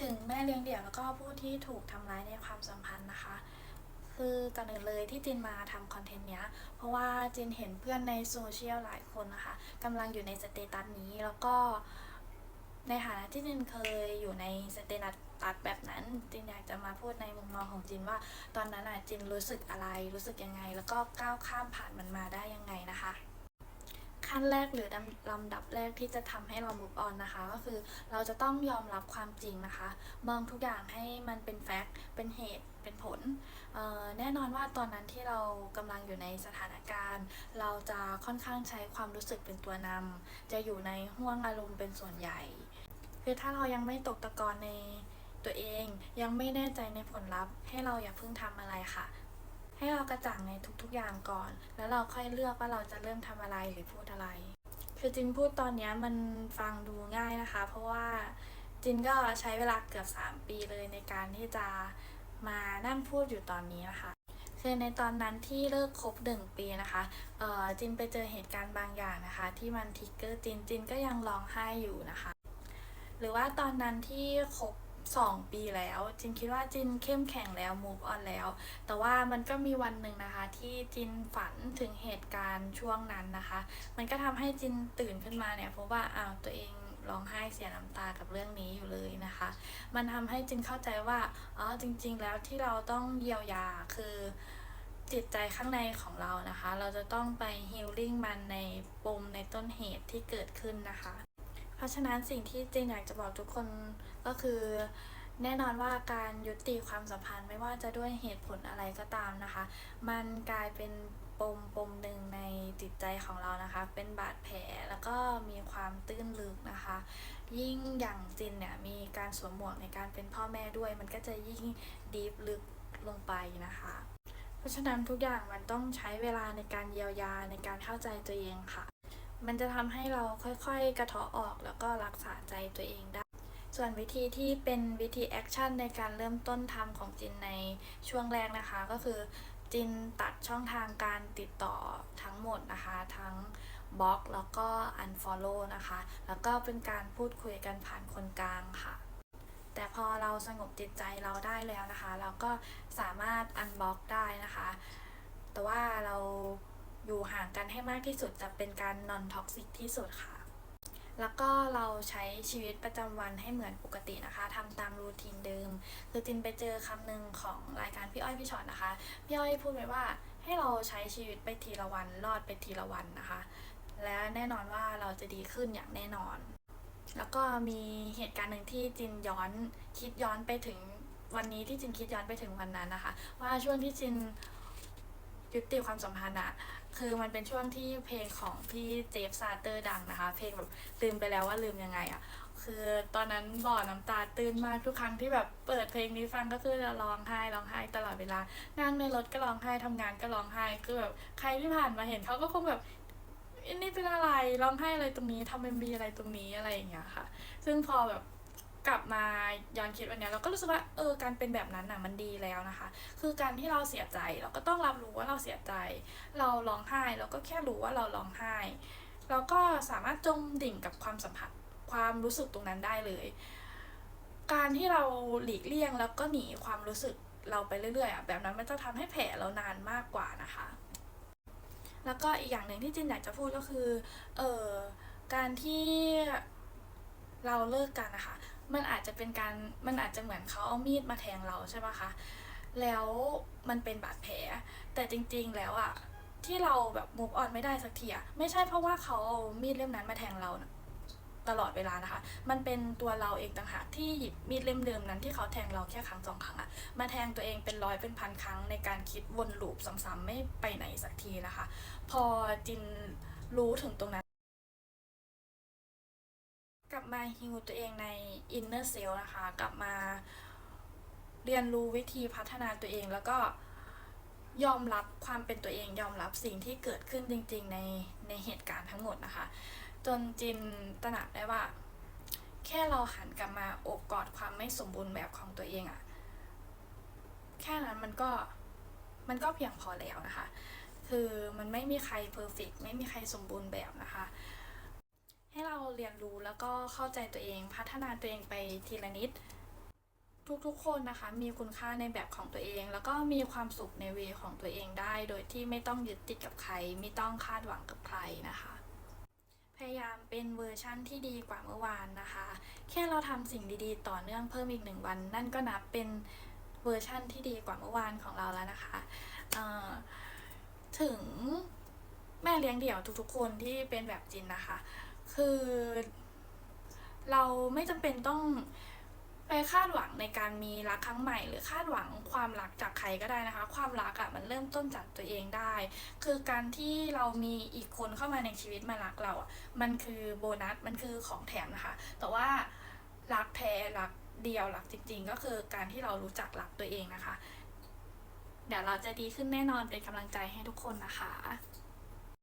ถึงแม่เลี้ยงเดี่ยวแล้วก็ผู้ที่ถูกทำร้ายในความสัมพันธ์นะคะ คือก่อนอื่นเลยที่จินมาทำคอนเทนต์เนี้ย เพราะว่าจินเห็นเพื่อนในโซเชียลหลายคนนะคะกำลังอยู่ในสเตตัสนี้แล้วก็ในฐานะที่จินเคยอยู่ในสเตตัสแบบนั้นจินอยากจะมาพูดในมุมมองของจินว่า ตอนนั้นอะจินรู้สึกอะไรรู้สึกยังไง แล้วก็ก้าวข้ามผ่านมันมาได้ยังไงนะคะ ขั้นแรกหรือลำดับแรกที่จะทำให้เรา move on นะคะ ก็คือเราจะต้องยอมรับความจริงนะคะ มองทุกอย่างให้มันเป็นแฟกต์เป็นเหตุเป็นผล แน่นอนว่าตอนนั้นที่เรากำลังอยู่ในสถานการณ์ เราจะค่อนข้างใช้ความรู้สึกเป็นตัวนำจะอยู่ในห่วงอารมณ์เป็นส่วนใหญ่ คือถ้าเรายังไม่ตกตะกอนในตัวเองยังไม่แน่ใจในผลลัพธ์ ให้เราอย่าเพิ่งทำอะไรค่ะ ให้เรากระจ่างในทุกๆอย่างก่อน แล้วเราค่อยเลือกว่าเราจะเริ่มทำอะไรหรือพูดอะไร คือจินพูดตอนนี้มันฟังดูง่ายนะคะ เพราะว่าจินก็ใช้เวลาเกือบ 3 ปีเลยในการที่จะมานั่งพูดอยู่ตอนนี้นะคะคือในตอนนั้นที่เลิกคบหนึ่งปีนะคะเอ่อจินไปเจอเหตุการณ์บางอย่างนะคะ ที่มันทิกเกอร์จินจินก็ยังร้องไห้อยู่นะคะ หรือว่าตอนนั้นที่คบ สองปีแล้วจินคิดว่าจินเข้มแข็งแล้ว move on แล้ว แต่ว่ามันก็มีวันหนึ่งนะคะ ที่จินฝันถึงเหตุการณ์ช่วงนั้นนะคะ มันก็ทำให้จินตื่นขึ้นมาเนี่ยเพราะว่าอ้าวตัวเองร้องไห้เสียน้ำตากับเรื่องนี้อยู่เลยนะคะ มันทำให้จินเข้าใจว่าอ๋อจริง ๆ แล้วที่เราต้องเยียวยาคือจิตใจข้างในของเรานะคะ เราจะต้องไปฮีลลิ่งมันในปมในต้นเหตุที่เกิดขึ้นนะคะ เพราะฉะนั้นสิ่งที่จินอยากจะบอกทุกคนก็คือ แน่นอนว่าการยุติความสัมพันธ์ไม่ว่าจะด้วยเหตุผลอะไรก็ตามนะคะ มันกลายเป็นปมปมหนึ่งในจิตใจของเรานะคะ เป็นบาดแผลแล้วก็มีความตื้นลึกนะคะ ยิ่งอย่างจินเนี่ยมีการสวมหมวกในการเป็นพ่อแม่ด้วย มันก็จะยิ่งดีฟลึกลงไปนะคะ เพราะฉะนั้นทุกอย่างมันต้องใช้เวลาในการเยียวยาในการเข้าใจตัวเองค่ะ มันจะทำให้เราค่อยๆ กระเทาะออกแล้วก็รักษาใจตัวเองได้ ส่วนวิธีที่เป็นวิธีแอคชั่นในการเริ่มต้นทำของจินในช่วงแรกนะคะ ก็คือจินตัดช่องทางการติดต่อทั้งหมดนะคะ ทั้งบล็อกแล้วก็ unfollow นะคะ แล้วก็เป็นการพูดคุยกันผ่านคนกลางค่ะ แต่พอเราสงบจิตใจเราได้แล้วนะคะ เราก็สามารถ unblock ได้นะคะ แต่ว่าเรา อยู่ห่างกันให้มากที่สุดจะเป็นการ non toxic ที่สุดค่ะ แล้วก็เราใช้ชีวิตประจำวันให้เหมือนปกตินะคะทำตามรูทีนเดิม คือจินไปเจอคำหนึ่งของรายการพี่อ้อยพี่ชอตนะคะ พี่อ้อยพูดไว้ว่าให้เราใช้ชีวิตไปทีละวันรอดไปทีละวันนะคะ และแน่นอนว่าเราจะดีขึ้นอย่างแน่นอน แล้วก็มีเหตุการณ์หนึ่งที่จินย้อนคิดย้อนไปถึงวันนี้ที่จินคิดย้อนไปถึงวันนั้นนะคะ ว่าช่วงที่จินยุติความสัมพันธ์อะ คือมันเป็นช่วงที่เพลงของพี่เจฟซาเตอร์ดังนะคะ เพลงแบบลืมไปแล้วว่าลืมยังไงอะคือตอนนั้นบ่อน้ำตาตื้นมากทุกครั้งที่แบบเปิดเพลงนี้ฟังก็คือจะร้องไห้ร้องไห้ตลอดเวลา นั่งในรถก็ร้องไห้ทำงานก็ร้องไห้ คือแบบใครที่ผ่านมาเห็นเขาก็คงแบบอันนี้เป็นอะไรร้องไห้อะไรตรงนี้ทำเอ็มบีอะไรตรงนี้อะไรอย่างเงี้ยค่ะ ซึ่งพอแบบกลับมา ย้อนคิดวันนี้เราก็รู้สึกว่าเออการเป็นแบบนั้นน่ะมันดีแล้วนะคะ คือการที่เราเสียใจเราก็ต้องรับรู้ว่าเราเสียใจ เราร้องไห้เราก็แค่รู้ว่าเราร้องไห้เราก็สามารถจมดิ่งกับความสัมผัสความรู้สึกตรงนั้นได้เลย การที่เราหลีกเลี่ยงแล้วก็หนีความรู้สึกเราไปเรื่อยๆอะแบบนั้นมันจะทำให้แผลเรานานมากกว่านะคะ แล้วก็อีกอย่างหนึ่งที่จินอยากจะพูดก็คือเออการที่เราเลิกกันนะคะ มันอาจจะเป็นการมันอาจจะเหมือนเขาเอามีดมาแทงเราใช่ปะคะ แล้วมันเป็นบาดแผล แต่จริงๆแล้วอะที่เราแบบ move on ไม่ได้สักทีอะไม่ใช่เพราะว่าเขาเอามีดเล่มนั้นมาแทงเรานะตลอดเวลานะคะ มันเป็นตัวเราเองต่างหากที่หยิบมีดเล่มเดิมนั้นที่เขาแทงเราแค่ครั้งสองครั้งอะมาแทงตัวเองเป็นร้อยเป็นพันครั้งในการคิดวนลูปซ้ำๆไม่ไปไหนสักทีนะคะ พอจินรู้ถึงตรงนั้น มาฮิวตัวเองใน inner self นะคะ กลับมาเรียนรู้วิธีพัฒนาตัวเองแล้วก็ยอมรับความเป็นตัวเองยอมรับสิ่งที่เกิดขึ้นจริง ๆ ในในเหตุการณ์ทั้งหมดนะคะ จนจินตระหนักได้ว่า แค่เราหันกลับมาอบกอดความไม่สมบูรณ์แบบของตัวเองอะแค่นั้นมันก็มันก็เพียงพอแล้วนะคะ คือมันไม่มีใครเพอร์เฟกไม่มีใครสมบูรณ์แบบนะคะ ให้เราเรียนรู้แล้วก็เข้าใจตัวเอง พัฒนาตัวเองไปทีละนิด ทุกๆคนนะคะ มีคุณค่าในแบบของตัวเอง แล้วก็มีความสุขในเวของตัวเองได้ โดยที่ไม่ต้องยึดติดกับใคร ไม่ต้องคาดหวังกับใครนะคะพยายามเป็นเวอร์ชั่นที่ดีกว่าเมื่อวานนะคะ แค่เราทำสิ่งดีๆ ต่อเนื่องเพิ่มอีกหนึ่งวัน นั่นก็นับเป็นเวอร์ชั่นที่ดีกว่าเมื่อวานของเราแล้วนะคะถึงแม่เลี้ยงเดี่ยวทุกๆ คนที่เป็นแบบจินนะคะ คือ เราไม่จำเป็นต้องไปคาดหวังในการมีรักครั้งใหม่ หรือคาดหวังความรักจากใครก็ได้นะคะ ความรักอะ่ะมันเริ่มต้นจากตัวเองได้ คือการที่เรามีอีกคนเข้ามาในชีวิตมารักเราอะ่ะมันคือโบนัสมันคือของแถมนะคะ แต่ว่ารักแท้รักเดียวรักจริง ๆ ก็คือการที่เรารู้จักรักตัวเองนะคะ เดี๋ยวเราจะดีขึ้นแน่นอนเป็นกำลังใจให้ทุกคนนะคะ